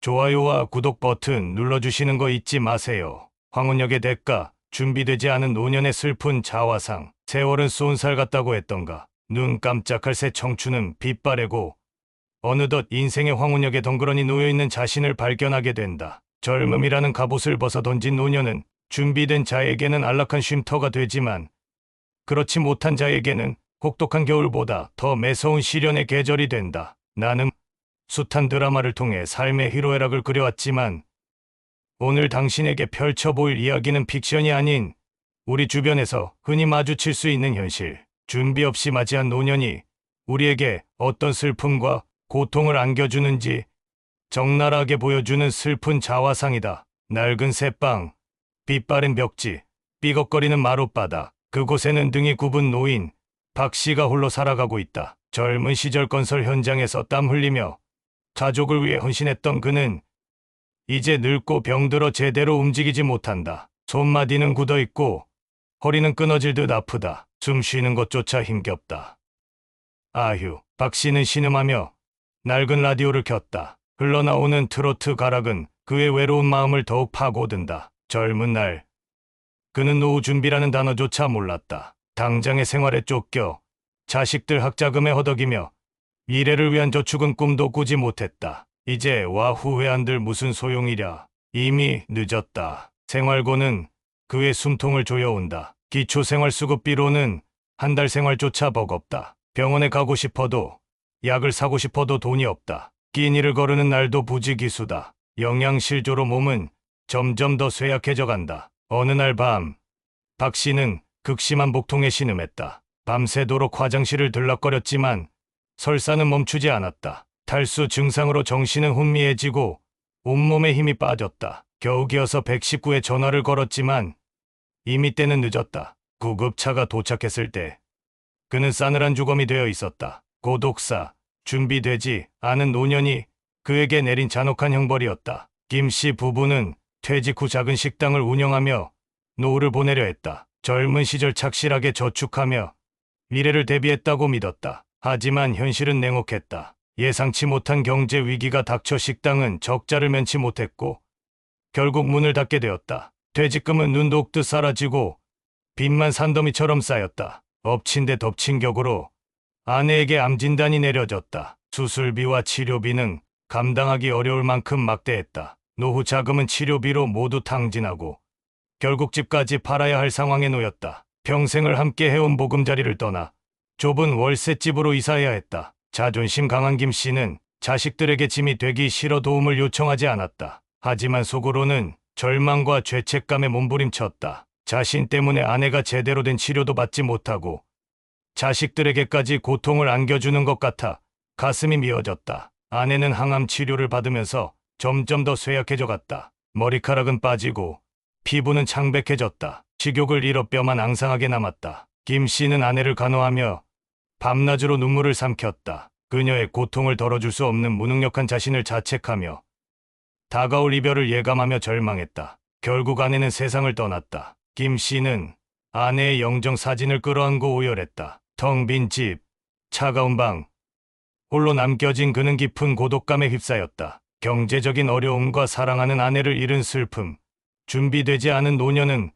좋아요와 구독 버튼 눌러주시는 거 잊지 마세요. 황혼역의 대가, 준비되지 않은 노년의 슬픈 자화상, 세월은 쏜살 같다고 했던가. 눈 깜짝할 새 청춘은 빛바래고 어느덧 인생의 황혼역에 덩그러니 놓여있는 자신을 발견하게 된다. 젊음이라는 갑옷을 벗어 던진 노년은 준비된 자에게는 안락한 쉼터가 되지만 그렇지 못한 자에게는 혹독한 겨울보다 더 매서운 시련의 계절이 된다. 나는 숱한 드라마를 통해 삶의 희로애락을 그려왔지만 오늘 당신에게 펼쳐 보일 이야기는 픽션이 아닌 우리 주변에서 흔히 마주칠 수 있는 현실. 준비 없이 맞이한 노년이 우리에게 어떤 슬픔과 고통을 안겨주는지 적나라하게 보여주는 슬픈 자화상이다. 낡은 새빵, 빛바랜 벽지, 삐걱거리는 마룻바닥, 그곳에는 등이 굽은 노인, 박 씨가 홀로 살아가고 있다. 젊은 시절 건설 현장에서 땀 흘리며 가족을 위해 헌신했던 그는 이제 늙고 병들어 제대로 움직이지 못한다. 손마디는 굳어 있고 허리는 끊어질 듯 아프다. 숨 쉬는 것조차 힘겹다. 아휴, 박 씨는 신음하며 낡은 라디오를 켰다. 흘러나오는 트로트 가락은 그의 외로운 마음을 더욱 파고든다. 젊은 날, 그는 노후 준비라는 단어조차 몰랐다. 당장의 생활에 쫓겨 자식들 학자금에 허덕이며 미래를 위한 저축은 꿈도 꾸지 못했다. 이제 와 후회한들 무슨 소용이랴. 이미 늦었다. 생활고는 그의 숨통을 조여온다. 기초생활수급비로는 한 달 생활조차 버겁다. 병원에 가고 싶어도 약을 사고 싶어도 돈이 없다. 끼니를 거르는 날도 부지기수다. 영양실조로 몸은 점점 더 쇠약해져 간다. 어느 날 밤, 박 씨는 극심한 복통에 신음했다. 밤새도록 화장실을 들락거렸지만 설사는 멈추지 않았다. 탈수 증상으로 정신은 혼미해지고 온몸에 힘이 빠졌다. 겨우 기어서 119에 전화를 걸었지만 이미 때는 늦었다. 구급차가 도착했을 때 그는 싸늘한 주검이 되어 있었다. 고독사, 준비되지 않은 노년이 그에게 내린 잔혹한 형벌이었다. 김 씨 부부는 퇴직 후 작은 식당을 운영하며 노후를 보내려 했다. 젊은 시절 착실하게 저축하며 미래를 대비했다고 믿었다. 하지만 현실은 냉혹했다. 예상치 못한 경제 위기가 닥쳐 식당은 적자를 면치 못했고 결국 문을 닫게 되었다. 퇴직금은 눈 녹듯 사라지고 빚만 산더미처럼 쌓였다. 엎친 데 덮친 격으로 아내에게 암 진단이 내려졌다. 수술비와 치료비는 감당하기 어려울 만큼 막대했다. 노후 자금은 치료비로 모두 탕진하고 결국 집까지 팔아야 할 상황에 놓였다. 평생을 함께 해온 보금자리를 떠나 좁은 월세집으로 이사해야 했다. 자존심 강한 김 씨는 자식들에게 짐이 되기 싫어 도움을 요청하지 않았다. 하지만 속으로는 절망과 죄책감에 몸부림쳤다. 자신 때문에 아내가 제대로 된 치료도 받지 못하고 자식들에게까지 고통을 안겨주는 것 같아 가슴이 미어졌다. 아내는 항암 치료를 받으면서 점점 더 쇠약해져 갔다. 머리카락은 빠지고 피부는 창백해졌다. 식욕을 잃어 뼈만 앙상하게 남았다. 김 씨는 아내를 간호하며 밤낮으로 눈물을 삼켰다. 그녀의 고통을 덜어줄 수 없는 무능력한 자신을 자책하며 다가올 이별을 예감하며 절망했다. 결국 아내는 세상을 떠났다. 김 씨는 아내의 영정 사진을 끌어안고 오열했다. 텅 빈 집, 차가운 방, 홀로 남겨진 그는 깊은 고독감에 휩싸였다. 경제적인 어려움과 사랑하는 아내를 잃은 슬픔, 준비되지 않은 노년은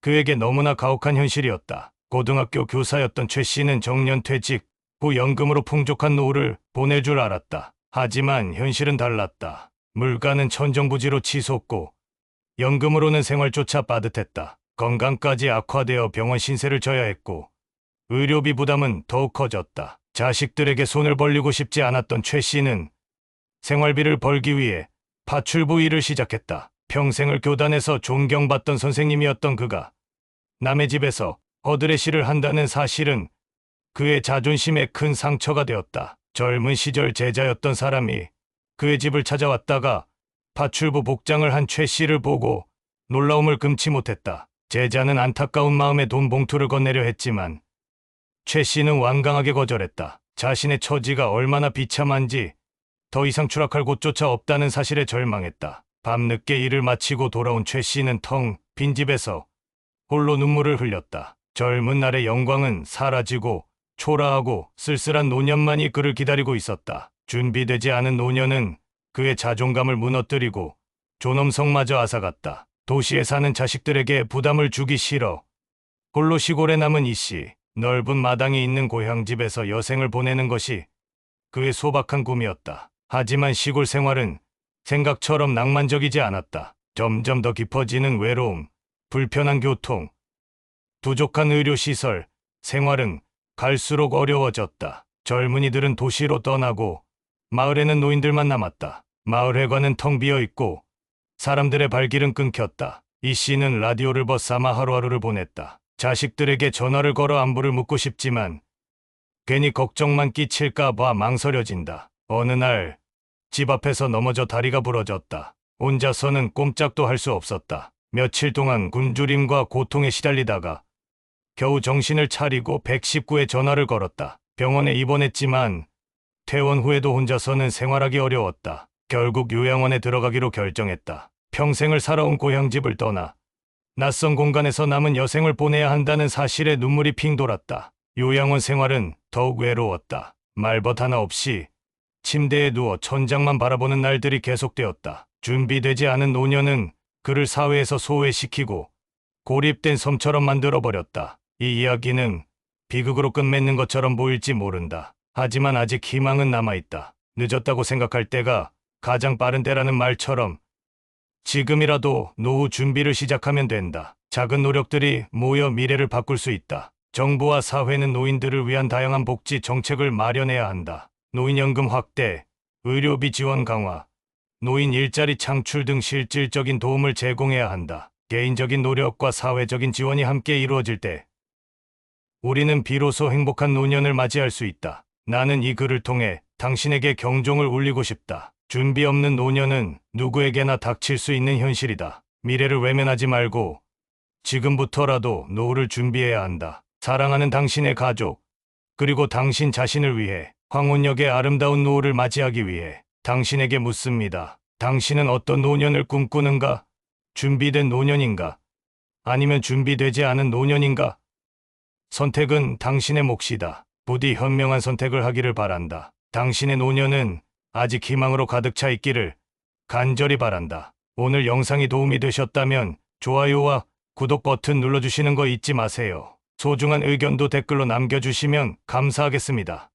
그에게 너무나 가혹한 현실이었다. 고등학교 교사였던 최 씨는 정년 퇴직 후 연금으로 풍족한 노후를 보낼 줄 알았다. 하지만 현실은 달랐다. 물가는 천정부지로 치솟고 연금으로는 생활조차 빠듯했다. 건강까지 악화되어 병원 신세를 져야 했고 의료비 부담은 더욱 커졌다. 자식들에게 손을 벌리고 싶지 않았던 최 씨는 생활비를 벌기 위해 파출부 일을 시작했다. 평생을 교단에서 존경받던 선생님이었던 그가 남의 집에서 어드레시를 한다는 사실은 그의 자존심에 큰 상처가 되었다. 젊은 시절 제자였던 사람이 그의 집을 찾아왔다가 파출부 복장을 한 최 씨를 보고 놀라움을 금치 못했다. 제자는 안타까운 마음에 돈 봉투를 건네려 했지만 최 씨는 완강하게 거절했다. 자신의 처지가 얼마나 비참한지 더 이상 추락할 곳조차 없다는 사실에 절망했다. 밤늦게 일을 마치고 돌아온 최 씨는 텅 빈 집에서 홀로 눈물을 흘렸다. 젊은 날의 영광은 사라지고 초라하고 쓸쓸한 노년만이 그를 기다리고 있었다. 준비되지 않은 노년은 그의 자존감을 무너뜨리고 존엄성마저 앗아갔다. 도시에 사는 자식들에게 부담을 주기 싫어. 홀로 시골에 남은 이씨, 넓은 마당이 있는 고향집에서 여생을 보내는 것이 그의 소박한 꿈이었다. 하지만 시골 생활은 생각처럼 낭만적이지 않았다. 점점 더 깊어지는 외로움, 불편한 교통, 부족한 의료시설, 생활은 갈수록 어려워졌다. 젊은이들은 도시로 떠나고 마을에는 노인들만 남았다. 마을 회관은 텅 비어 있고 사람들의 발길은 끊겼다. 이 씨는 라디오를 벗삼아 하루하루를 보냈다. 자식들에게 전화를 걸어 안부를 묻고 싶지만 괜히 걱정만 끼칠까 봐 망설여진다. 어느 날 집 앞에서 넘어져 다리가 부러졌다. 혼자서는 꼼짝도 할 수 없었다. 며칠 동안 굶주림과 고통에 시달리다가 겨우 정신을 차리고 119에 전화를 걸었다. 병원에 입원했지만 퇴원 후에도 혼자서는 생활하기 어려웠다. 결국 요양원에 들어가기로 결정했다. 평생을 살아온 고향집을 떠나 낯선 공간에서 남은 여생을 보내야 한다는 사실에 눈물이 핑 돌았다. 요양원 생활은 더욱 외로웠다. 말벗 하나 없이 침대에 누워 천장만 바라보는 날들이 계속되었다. 준비되지 않은 노년은 그를 사회에서 소외시키고 고립된 섬처럼 만들어버렸다. 이 이야기는 비극으로 끝맺는 것처럼 보일지 모른다. 하지만 아직 희망은 남아있다. 늦었다고 생각할 때가 가장 빠른 때라는 말처럼 지금이라도 노후 준비를 시작하면 된다. 작은 노력들이 모여 미래를 바꿀 수 있다. 정부와 사회는 노인들을 위한 다양한 복지 정책을 마련해야 한다. 노인연금 확대, 의료비 지원 강화, 노인 일자리 창출 등 실질적인 도움을 제공해야 한다. 개인적인 노력과 사회적인 지원이 함께 이루어질 때 우리는 비로소 행복한 노년을 맞이할 수 있다. 나는 이 글을 통해 당신에게 경종을 울리고 싶다. 준비 없는 노년은 누구에게나 닥칠 수 있는 현실이다. 미래를 외면하지 말고 지금부터라도 노후를 준비해야 한다. 사랑하는 당신의 가족, 그리고 당신 자신을 위해 황혼역의 아름다운 노후를 맞이하기 위해 당신에게 묻습니다. 당신은 어떤 노년을 꿈꾸는가? 준비된 노년인가? 아니면 준비되지 않은 노년인가? 선택은 당신의 몫이다. 부디 현명한 선택을 하기를 바란다. 당신의 노년은 아직 희망으로 가득 차 있기를 간절히 바란다. 오늘 영상이 도움이 되셨다면 좋아요와 구독 버튼 눌러주시는 거 잊지 마세요. 소중한 의견도 댓글로 남겨주시면 감사하겠습니다.